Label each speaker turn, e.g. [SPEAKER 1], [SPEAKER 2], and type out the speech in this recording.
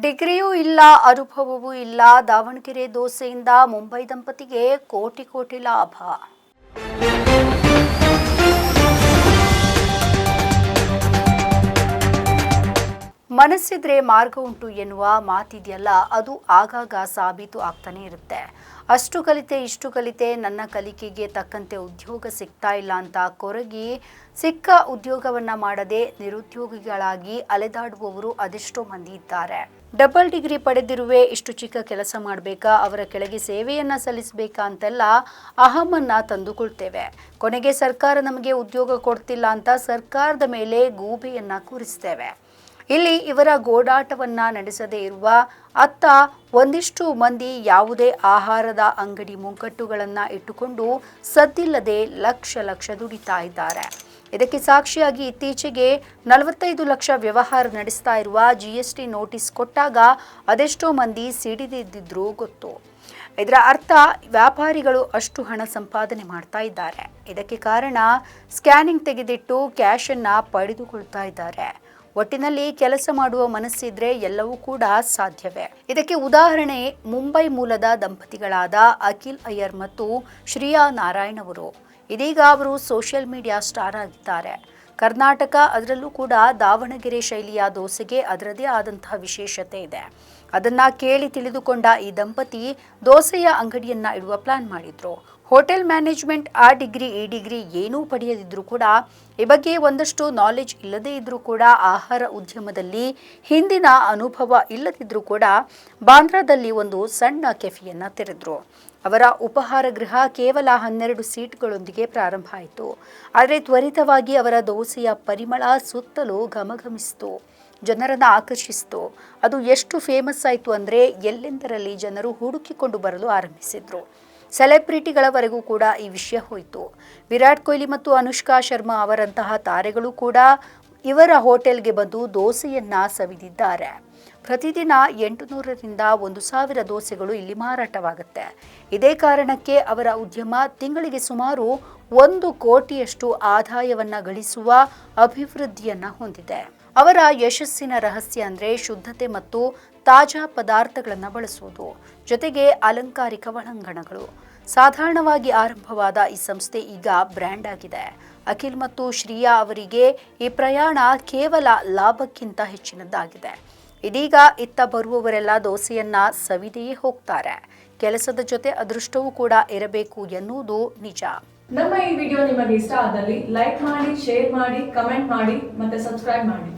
[SPEAKER 1] ಡಿಗ್ರಿಯೂ ಇಲ್ಲ ಅನುಭವವೂ ಇಲ್ಲ. ದಾವಣಗೆರೆ ದೋಸೆಯಿಂದ ಮುಂಬೈ ದಂಪತಿಗೆ ಕೋಟಿ ಕೋಟಿ ಲಾಭ. ಮನಸ್ಸಿದ್ರೆ ಮಾರ್ಗ ಉಂಟು ಎನ್ನುವ ಮಾತಿದೆಯಲ್ಲ, ಅದು ಆಗಾಗ ಸಾಬೀತು ಆಗ್ತಾನೆ ಇರುತ್ತೆ. ಅಷ್ಟು ಕಲಿತೆ, ಇಷ್ಟು ಕಲಿತೆ ನನ್ನ ಕಲಿಕೆಗೆ ತಕ್ಕಂತೆ ಉದ್ಯೋಗ ಸಿಗ್ತಾ ಇಲ್ಲ ಅಂತ ಕೊರಗಿ ಸಿಕ್ಕ ಉದ್ಯೋಗವನ್ನ ಮಾಡದೆ ನಿರುದ್ಯೋಗಿಗಳಾಗಿ ಅಲೆದಾಡುವವರು ಅದೆಷ್ಟೋ ಮಂದಿ ಇದ್ದಾರೆ. ಡಬಲ್ ಡಿಗ್ರಿ ಪಡೆದಿರುವೆ, ಇಷ್ಟು ಚಿಕ್ಕ ಕೆಲಸ ಮಾಡಬೇಕಾ, ಅವರ ಕೆಳಗೆ ಸೇವೆಯನ್ನ ಸಲ್ಲಿಸಬೇಕಾ ಅಂತೆಲ್ಲ ಅಹಮನ್ನ ತಂದುಕೊಳ್ತೇವೆ. ಕೊನೆಗೆ ಸರ್ಕಾರ ನಮಗೆ ಉದ್ಯೋಗ ಕೊಡ್ತಿಲ್ಲ ಅಂತ ಸರ್ಕಾರದ ಮೇಲೆ ಗೂಬೆಯನ್ನ ಕೂರಿಸ್ತೇವೆ. ಇಲ್ಲಿ ಇವರ ಗೋಡಾಟವನ್ನ ನಡೆಸದೇ ಇರುವ ಅತ್ತ ಒಂದಿಷ್ಟು ಮಂದಿ ಯಾವುದೇ ಆಹಾರದ ಅಂಗಡಿ ಮುಂಕಟ್ಟುಗಳನ್ನ ಇಟ್ಟುಕೊಂಡು ಸದ್ದಿಲ್ಲದೆ ಲಕ್ಷ ಲಕ್ಷ ದುಡಿತಾ ಇದ್ದಾರೆ. ಇದಕ್ಕೆ ಸಾಕ್ಷಿಯಾಗಿ ಇತ್ತೀಚೆಗೆ ನಲವತ್ತೈದು ಲಕ್ಷ ವ್ಯವಹಾರ ನಡೆಸ್ತಾ ಇರುವ ಜಿಎಸ್ಟಿ ನೋಟಿಸ್ ಕೊಟ್ಟಾಗ ಅದೆಷ್ಟೋ ಮಂದಿ ಸಿಡಿದಿದ್ದಿದ್ರು ಗೊತ್ತು. ಇದರ ಅರ್ಥ ವ್ಯಾಪಾರಿಗಳು ಅಷ್ಟು ಹಣ ಸಂಪಾದನೆ ಮಾಡ್ತಾ ಇದ್ದಾರೆ. ಇದಕ್ಕೆ ಕಾರಣ ಸ್ಕ್ಯಾನಿಂಗ್ ತೆಗೆದಿಟ್ಟು ಕ್ಯಾಶನ್ನು ಪಡೆದುಕೊಳ್ತಾ ಇದ್ದಾರೆ. ಒಟ್ಟಿನಲ್ಲಿ ಕೆಲಸ ಮಾಡುವ ಮನಸ್ಸಿದ್ರೆ ಎಲ್ಲವೂ ಕೂಡ ಸಾಧ್ಯವೇ. ಇದಕ್ಕೆ ಉದಾಹರಣೆ ಮುಂಬೈ ಮೂಲದ ದಂಪತಿಗಳಾದ ಅಖಿಲ್ ಅಯ್ಯರ್ ಮತ್ತು ಶ್ರೀಯಾ ನಾರಾಯಣ್ ಅವರು. ಇದೀಗ ಅವರು ಸೋಷಿಯಲ್ ಮೀಡಿಯಾ ಸ್ಟಾರ್ ಆಗಿದ್ದಾರೆ. ಕರ್ನಾಟಕ ಅದರಲ್ಲೂ ಕೂಡ ದಾವಣಗೆರೆ ಶೈಲಿಯ ದೋಸೆಗೆ ಅದರದೇ ಆದಂತಹ ವಿಶೇಷತೆ ಇದೆ. ಅದನ್ನ ಕೇಳಿ ತಿಳಿದುಕೊಂಡ ಈ ದಂಪತಿ ದೋಸೆಯ ಅಂಗಡಿಯನ್ನ ಇಡುವ ಪ್ಲಾನ್ ಮಾಡಿದ್ರು. ಹೋಟೆಲ್ ಮ್ಯಾನೇಜ್ಮೆಂಟ್ ಆ ಡಿಗ್ರಿ, ಈ ಡಿಗ್ರಿ ಏನೂ ಪಡೆಯದಿದ್ರೂ ಕೂಡ ಈ ಬಗ್ಗೆ ಒಂದಷ್ಟು ನಾಲೆಜ್ ಇಲ್ಲದೇ ಇದ್ರೂ ಕೂಡ ಆಹಾರ ಉದ್ಯಮದಲ್ಲಿ ಹಿಂದಿನ ಅನುಭವ ಇಲ್ಲದಿದ್ರೂ ಕೂಡ ಬಾಂದ್ರಾದಲ್ಲಿ ಒಂದು ಸಣ್ಣ ಕೆಫಿಯನ್ನ ತೆರೆದ್ರು. ಅವರ ಉಪಹಾರ ಗೃಹ ಕೇವಲ ಹನ್ನೆರಡು ಸೀಟ್ಗಳೊಂದಿಗೆ ಪ್ರಾರಂಭ ಆಯಿತು. ಆದರೆ ತ್ವರಿತವಾಗಿ ಅವರ ದೋಸೆಯ ಪರಿಮಳ ಸುತ್ತಲೂ ಘಮಘಮಿಸಿತು. ಜನರನ್ನು ಆಕರ್ಷಿಸಿತು. ಅದು ಎಷ್ಟು ಫೇಮಸ್ ಆಯಿತು ಅಂದರೆ ಎಲ್ಲೆಂದರಲ್ಲಿ ಜನರು ಹುಡುಕಿಕೊಂಡು ಬರಲು ಆರಂಭಿಸಿದರು. ಸೆಲೆಬ್ರಿಟಿಗಳವರೆಗೂ ಕೂಡ ಈ ವಿಷಯ ಹೋಯಿತು. ವಿರಾಟ್ ಕೊಹ್ಲಿ ಮತ್ತು ಅನುಷ್ಕಾ ಶರ್ಮಾ ಅವರಂತಹ ತಾರೆಗಳು ಕೂಡ ಇವರ ಹೋಟೆಲ್ಗೆ ಬಂದು ದೋಸೆಯನ್ನ ಸವಿದಿದ್ದಾರೆ. ಪ್ರತಿದಿನ ಎಂಟು ನೂರರಿಂದ ಒಂದು ಸಾವಿರ ದೋಸೆಗಳು ಇಲ್ಲಿ ಮಾರಾಟವಾಗುತ್ತೆ. ಇದೇ ಕಾರಣಕ್ಕೆ ಅವರ ಉದ್ಯಮ ತಿಂಗಳಿಗೆ ಸುಮಾರು ಒಂದು ಕೋಟಿಯಷ್ಟು ಆದಾಯವನ್ನ ಗಳಿಸುವ ಅಭಿವೃದ್ಧಿಯನ್ನ ಹೊಂದಿದೆ. ಅವರ ಯಶಸ್ಸಿನ ರಹಸ್ಯ ಅಂದ್ರೆ ಶುದ್ಧತೆ ಮತ್ತು ತಾಜಾ ಪದಾರ್ಥಗಳನ್ನು ಬಳಸುವುದು ಜೊತೆಗೆ ಅಲಂಕಾರಿಕ ಒಳಾಂಗಣಗಳು. ಸಾಧಾರಣವಾಗಿ ಆರಂಭವಾದ ಈ ಸಂಸ್ಥೆ ಈಗ ಬ್ರ್ಯಾಂಡ್ ಆಗಿದೆ. ಅಖಿಲ್ ಮತ್ತು ಶ್ರೀಯಾ ಅವರಿಗೆ ಈ ಪ್ರಯಾಣ ಕೇವಲ ಲಾಭಕ್ಕಿಂತ ಹೆಚ್ಚಿನದ್ದಾಗಿದೆ. ಇದೀಗ ಇತ್ತ ಬರುವವರೆಲ್ಲ ದೋಸೆಯನ್ನ ಸವಿದೆಯೇ ಹೋಗ್ತಾರೆ. ಕೆಲಸದ ಜೊತೆ ಅದೃಷ್ಟವೂ ಕೂಡ ಇರಬೇಕು ಎನ್ನುವುದು ನಿಜ.
[SPEAKER 2] ನಮ್ಮ ಈ ವಿಡಿಯೋ ನಿಮಗೆ ಇಷ್ಟ ಆದಲ್ಲಿ ಲೈಕ್ ಮಾಡಿ, ಶೇರ್ ಮಾಡಿ, ಕಮೆಂಟ್ ಮಾಡಿ ಮತ್ತೆ ಸಬ್ಸ್ಕ್ರೈಬ್ ಮಾಡಿ.